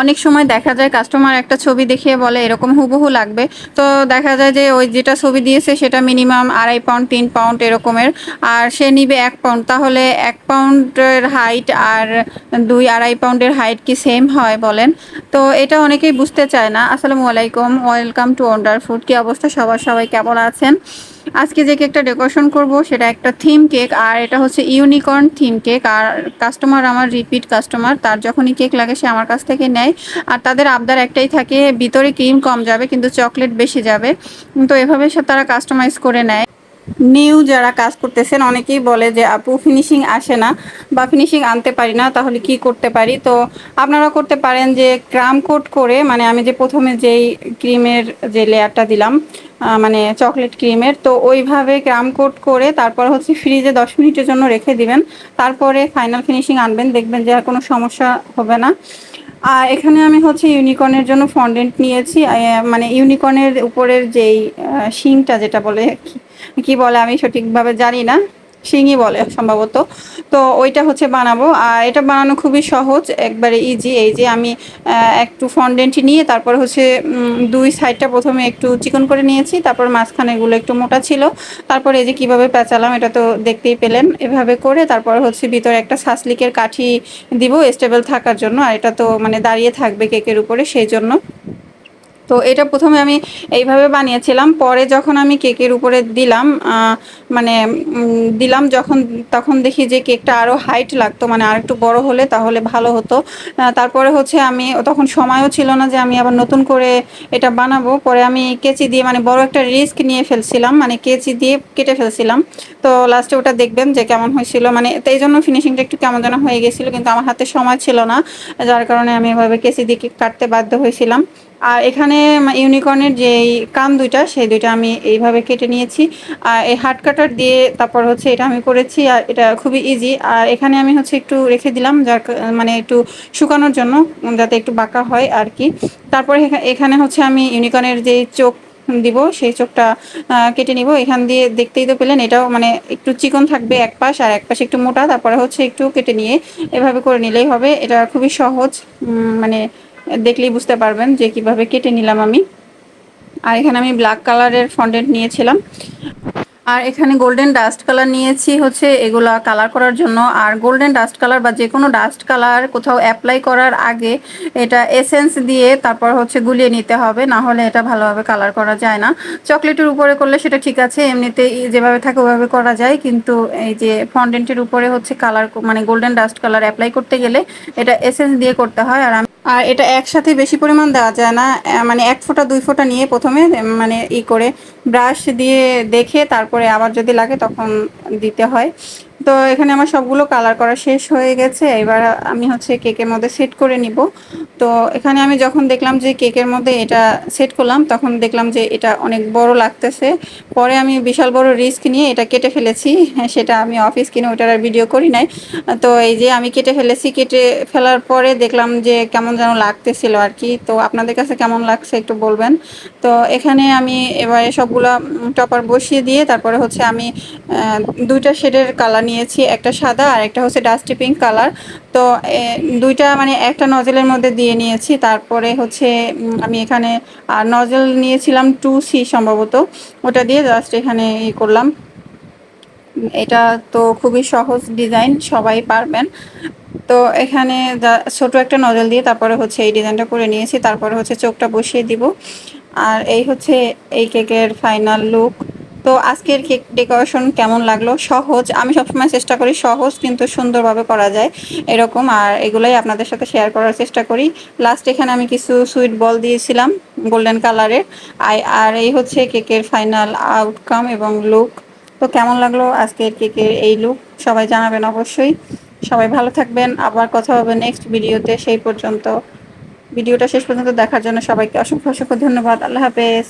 অনেক সময় দেখা যায় কাস্টমার একটা ছবি দেখিয়ে বলে, এরকম হুবহু লাগবে। তো দেখা যায় যে ওই যেটা ছবি দিয়েছে সেটা মিনিমাম আড়াই পাউন্ড তিন পাউন্ড এরকমের। আর সে নিবে এক পাউন্ড তাহলে এক পাউন্ডের হাইট আর দুই আড়াই পাউন্ডের হাইট কি সেম হয় বলেন? তো এটা অনেকেই বুঝতে চায় না। আসসালামু আলাইকুম। ওয়েলকাম টু ওয়ান্ডার ফুড কি অবস্থা? সবার সবাই কেমন আছেন? আজকে যে কেকটা ডেকোরেশন করব সেটা একটা থিম কেক, আর এটা হচ্ছে ইউনিকর্ন থিম কেক। আর কাস্টমার আমার রিপিট কাস্টমার, তার যখনই কেক লাগে সে আমার কাছ থেকে নেয়। আর তাদের আবদার একটাই থাকে, ভিতরে ক্রিম কম যাবে কিন্তু চকলেট বেশি যাবে। তো এভাবে তারা কাস্টমাইজ করে নেয়। নিউ যারা কাজ করতেছেন, অনেকেই বলে যে, আপু ফিনিশিং আসে না বা ফিনিশিং আনতে পারি না, তাহলে কি করতে পারি? তো আপনারা করতে পারেন যে ক্রাম কোট করে মানে আমি যে প্রথমে যেই ক্রিমের যে লেয়ারটা দিলাম মানে চকলেট ক্রিমের তো ওইভাবে ক্রাম কোট করে তারপর হচ্ছে ফ্রিজে দশ মিনিটের জন্য রেখে দিবেন। তারপরে ফাইনাল ফিনিশিং আনবেন, দেখবেন যে আর কোনো সমস্যা হবে না। আর এখানে আমি হচ্ছে ইউনিকর্নের জন্য ফন্ডেন্ট নিয়েছি। মানে ইউনিকর্নের উপরের যেই শিংটা যেটা বলে কি বলে আমি সঠিকভাবে জানি না। শিঙি বলে সম্ভবত। তো ওইটা হচ্ছে বানাবো। আর এটা বানানো খুবই সহজ, একবারে ইজি এই যে আমি একটু ফন্ডেন্ট নিয়ে তারপর হচ্ছে দুই সাইডটা প্রথমে একটু চিকন করে নিয়েছি, তারপর মাঝখানেগুলো একটু মোটা ছিল। তারপর এই যে কীভাবে পেঁচালাম, এটা তো দেখতেই পেলেন। এভাবে করে তারপর হচ্ছে ভিতরে একটা সাসলিকের কাঠি দিব স্টেবল থাকার জন্য। আর এটা তো মানে দাঁড়িয়ে থাকবে কেকের উপরে, সেই জন্য। তো এটা প্রথমে আমি এইভাবে বানিয়েছিলাম। পরে যখন আমি কেকের উপরে দিলাম মানে দিলাম যখন, তখন দেখি যে কেকটা আরও হাইট লাগতো মানে আর একটু বড় হলে তাহলে ভালো হতো। তারপরে হচ্ছে আমি, তখন সময়ও ছিল না যে আমি আবার নতুন করে এটা বানাবো। পরে আমি কেচি দিয়ে মানে বড় একটা রিস্ক নিয়ে ফেলছিলাম মানে কেচি দিয়ে কেটে ফেলছিলাম। তো লাস্টে ওটা দেখবেন যে কেমন হয়েছিল মানে তাই জন্য ফিনিশিংটা একটু কেমন যেন হয়ে গেছিল, কিন্তু আমার হাতে সময় ছিল না। যার কারণে আমি এভাবে কেচি দিয়ে কাটতে বাধ্য হয়েছিলাম। আর এখানে ইউনিকর্নের যে কান দুইটা, সেই দুইটা আমি এইভাবে কেটে নিয়েছি। আর এই হাট কাটার দিয়ে তারপর হচ্ছে এটা আমি করেছি, আর এটা খুবই ইজি আর এখানে আমি হচ্ছে একটু রেখে দিলাম, যার মানে একটু শুকানোর জন্য, যাতে একটু বাঁকা হয় আর কি। তারপর এখানে হচ্ছে আমি ইউনিকর্নের যে চোখ দিব, সেই চোখটা কেটে নিব। এখান দিয়ে দেখতেই তো পেলেন, এটাও মানে একটু চিকন থাকবে এক পাশ আর এক পাশ একটু মোটা। তারপরে হচ্ছে একটু কেটে নিয়ে এভাবে করে নিলেই হবে। এটা খুবই সহজ মানে দেখলেই বুঝতে পারবেন যে কীভাবে কেটে নিলাম আমি। আর এখানে আমি ব্ল্যাক কালারের ফন্ডেন্ট নিয়েছিলাম। আর এখানে গোল্ডেন ডাস্ট কালার নিয়েছি হচ্ছে এগুলা কালার করার জন্য। আর গোল্ডেন ডাস্ট কালার বা যে কোনো ডাস্ট কালার কোথাও অ্যাপ্লাই করার আগে এটা এসেন্স দিয়ে তারপর হচ্ছে গুলিয়ে নিতে হবে। না হলে এটা ভালোভাবে কালার করা যায় না। চকলেটের উপরে করলে সেটা ঠিক আছে, এমনিতে যেভাবে থাকে ওভাবে করা যায়। কিন্তু এই যে ফন্ডেন্টের উপরে হচ্ছে কালার মানে গোল্ডেন ডাস্ট কালার অ্যাপ্লাই করতে গেলে এটা এসেন্স দিয়ে করতে হয়। আর আর এটা একসাথে বেশি পরিমাণ দেওয়া যায় না মানে এক ফোঁটা, দুই ফোঁটা নিয়ে প্রথমে মানে ই করে ব্রাশ দিয়ে দেখে তারপরে আবার যদি লাগে তখন দিতে হয়। তো এখানে আমার সবগুলো কালার করা শেষ হয়ে গেছে। এবার আমি হচ্ছে কেকের মধ্যে সেট করে নিব। তো এখানে আমি যখন দেখলাম যে কেকের মধ্যে এটা সেট করলাম, তখন দেখলাম যে এটা অনেক বড় লাগতেছে। পরে আমি বিশাল বড় রিস্ক নিয়ে এটা কেটে ফেলেছি। সেটা আমি অফিস কিনে ওটার আর ভিডিও করি নাই। তো এই যে আমি কেটে ফেলেছি, কেটে ফেলার পরে দেখলাম যে কেমন যেন লাগতেছিল আর কি। তো আপনাদের কাছে কেমন লাগছে একটু বলবেন? তো এখানে আমি এবারে সবগুলো টপার বসিয়ে দিয়ে তারপরে হচ্ছে আমি দুইটা শেডের কালার নিয়েছি, একটা সাদা আর একটা হচ্ছে ডাস্টি পিঙ্ক কালার তো দুইটা মানে একটা নজেলের মধ্যে দিয়ে নিয়েছি, তারপরে হচ্ছে আমি এখানে আর নজেল নিয়েছিলাম টু সি সম্ভবত। ওটা দিয়ে জাস্ট এখানে ই করলাম। এটা তো খুবই সহজ ডিজাইন সবাই পারবেন। তো, এখানে ছোট একটা নজল দিয়ে তারপরে হচ্ছে এই ডিজাইনটা করে নিয়েছি, তারপরে হচ্ছে চোখটা বসিয়ে দিব। আর এই হচ্ছে এই কেকের ফাইনাল লুক তো আজকের কেক ডেকোরেশন কেমন লাগল? সহজ, আমি সবসময় চেষ্টা করি সহজ কিন্তু সুন্দরভাবে করা যায় এরকম, আর এগুলাই আপনাদের সাথে শেয়ার করার চেষ্টা করি। লাস্ট এখানে আমি কিছু সুইট বল দিয়েছিলাম গোল্ডেন কালারের আর এই হচ্ছে কেকের ফাইনাল আউটকাম এবং লুক তো কেমন লাগল আজকের কেকের এই লুক সবাই জানাবেন অবশ্যই। সবাই ভালো থাকবেন, আবার কথা হবে নেক্সট ভিডিওতে সেই পর্যন্ত ভিডিওটা শেষ পর্যন্ত দেখার জন্য সবাইকে অসংখ্য অসংখ্য ধন্যবাদ। আল্লাহ হাফেজ।